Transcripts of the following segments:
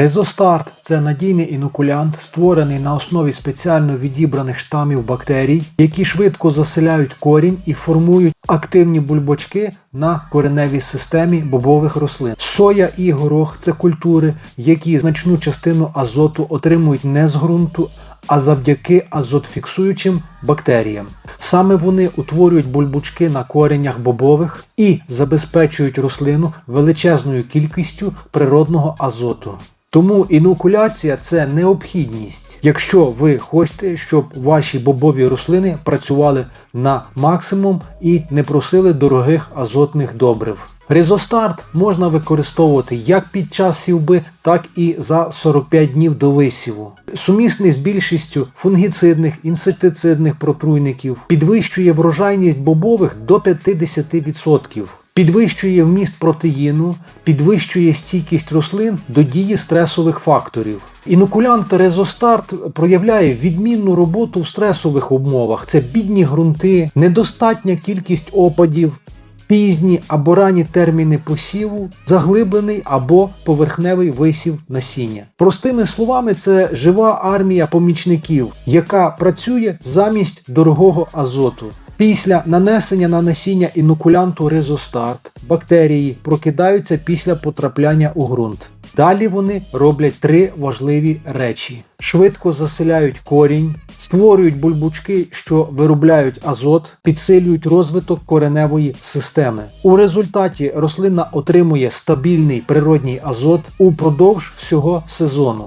Резостарт це надійний інокулянт, створений на основі спеціально відібраних штамів бактерій, які швидко заселяють корінь і формують активні бульбочки на кореневій системі бобових рослин. Соя і горох це культури, які значну частину азоту отримують не з ґрунту, а завдяки азотфіксуючим бактеріям. Саме вони утворюють бульбочки на коренях бобових і забезпечують рослину величезною кількістю природного азоту. Тому інокуляція це необхідність, якщо ви хочете, щоб ваші бобові рослини працювали на максимум і не просили дорогих азотних добрив. Ризостарт можна використовувати як під час сівби, так і за 45 днів до висіву. Сумісний з більшістю фунгіцидних, інсектицидних протруйників, підвищує врожайність бобових до 50%. Підвищує вміст протеїну, підвищує стійкість рослин до дії стресових факторів. Інокулянт Резостарт проявляє відмінну роботу в стресових умовах. Це бідні ґрунти, недостатня кількість опадів, пізні або ранні терміни посіву, заглиблений або поверхневий висів насіння. Простими словами, це жива армія помічників, яка працює замість дорогого азоту. Після нанесення на насіння інокулянту Резостарт бактерії прокидаються після потрапляння у ґрунт. Далі вони роблять три важливі речі: швидко заселяють корінь, створюють бульбучки, що виробляють азот, підсилюють розвиток кореневої системи. У результаті рослина отримує стабільний природній азот упродовж всього сезону,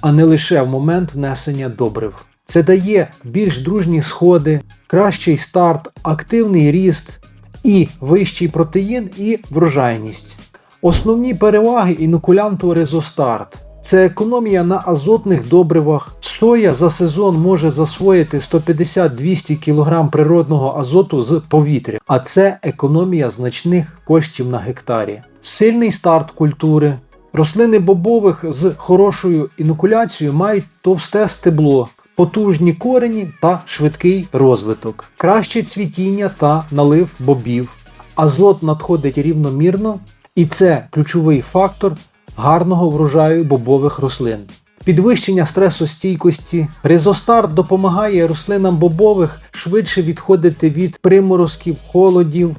а не лише в момент внесення добрив. Це дає більш дружні сходи, кращий старт, активний ріст і вищий протеїн і врожайність. Основні переваги інокулянту Резостарт це економія на азотних добривах. Соя за сезон може засвоїти 150-200 кг природного азоту з повітря, а це економія значних коштів на гектарі. Сильний старт культури. Рослини бобових з хорошою інокуляцією мають товсте стебло, потужні корені та швидкий розвиток, краще цвітіння та налив бобів. Азот надходить рівномірно, і це ключовий фактор гарного врожаю бобових рослин. Підвищення стресостійкості. Ризостарт допомагає рослинам бобових швидше відходити від приморозків, холодів,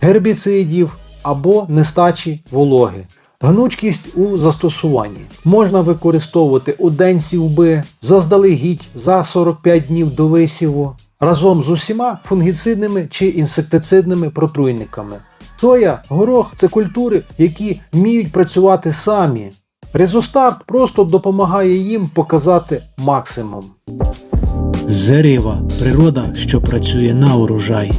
гербіцидів або нестачі вологи. Гнучкість у застосуванні можна використовувати у день сівби, заздалегідь за 45 днів до висіву, разом з усіма фунгіцидними чи інсектицидними протруйниками. Соя, горох це культури, які вміють працювати самі. Резостарт просто допомагає їм показати максимум. Зерива природа, що працює на урожай.